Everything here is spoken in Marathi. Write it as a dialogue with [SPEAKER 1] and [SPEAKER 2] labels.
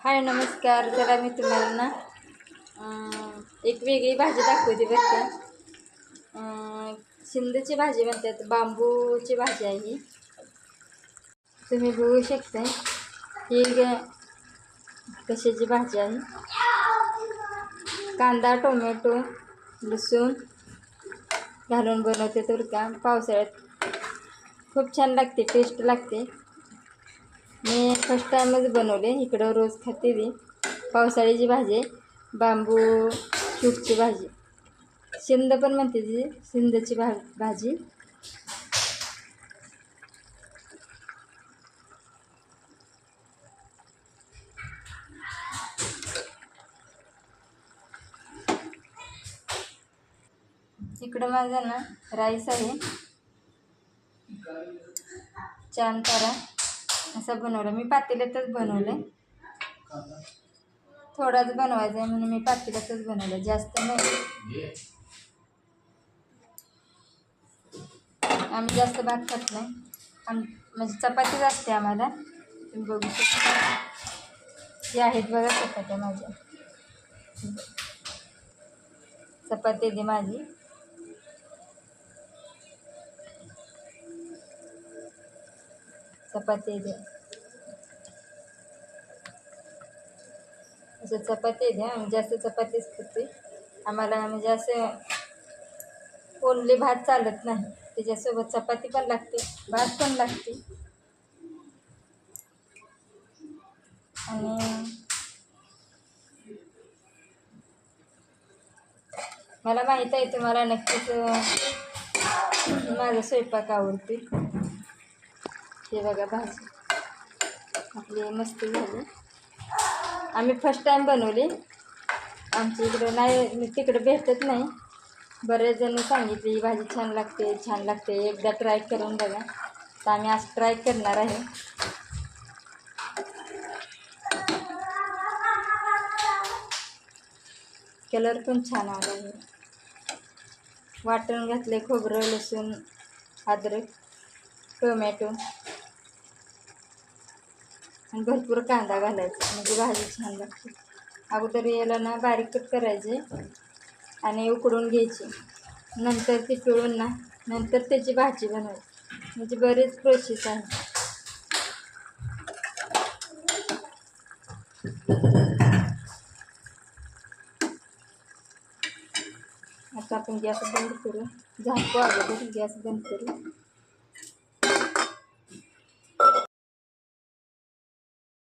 [SPEAKER 1] हाय नमस्कार. जरा मी तुम्हाला ना एक वेगळी भाजी दाखवते बरं का. शिंदची भाजी म्हणतात बांबूची भाजी आहे ही. तुम्ही बघू शकता ही कशाची भाजी आहे? कांदा टोमॅटो लसूण घालून बनवते तर का. पावसाळ्यात खूप छान लागते टेस्ट लागते. फर्स्ट टाईमच बनवले. इकडं रोज खाते ती पावसाळ्याची भाजी बांबू शूटची भाजी. शिंद पण म्हणते ती. शिंदची भा भाजी. इकडं माझा ना राईस आहे. छान तारा असं बनवलं. मी पातेल्यातच बनवलं थोडाच बनवायचा आहे म्हणून मी पातेल्यातच बनवलं जास्त नाही. आम्ही जास्त भात खात नाही. आम म्हणजे चपातीच असते आम्हाला. तुम्ही बघू शकता. जे आहेत बघा चपात्या माझ्या. चपाती दे माझी. चपाती द्या असं चपाती द्या आम्ही जास्त चपातीच करते आम्हाला म्हणजे असं ओनली भात चालत नाही. त्याच्यासोबत चपाती पण लागते भात पण लागते. आणि मला माहीत आहे तुम्हाला नक्कीच माझा स्वयंपाक आवडते हे बघा भाजी. आपली मस्त झाली. आम्ही फर्स्ट टाईम बनवली. आमच्या इकडं नाही तिकडं भेटत नाही. बरेच जण सांगितली ही भाजी छान लागते छान लागते. एकदा ट्राय करून बघा. तर आम्ही आज ट्राय करणार आहे. कलर पण छान आला आहे. वाटण घातले खोबरं लसूण अद्रक टोमॅटो. आणि भरपूर कांदा घालायचा म्हणजे भाजी छान लागते. अगोदर याला ना बारीक कट करायचे आणि उकडून घ्यायचे. नंतर ती पिळून ना नंतर त्याची भाजी बनवायची. म्हणजे बरेच प्रोसेस आहे. आता आपण गॅस बंद करू. झाकू अगोदर गॅस बंद करू.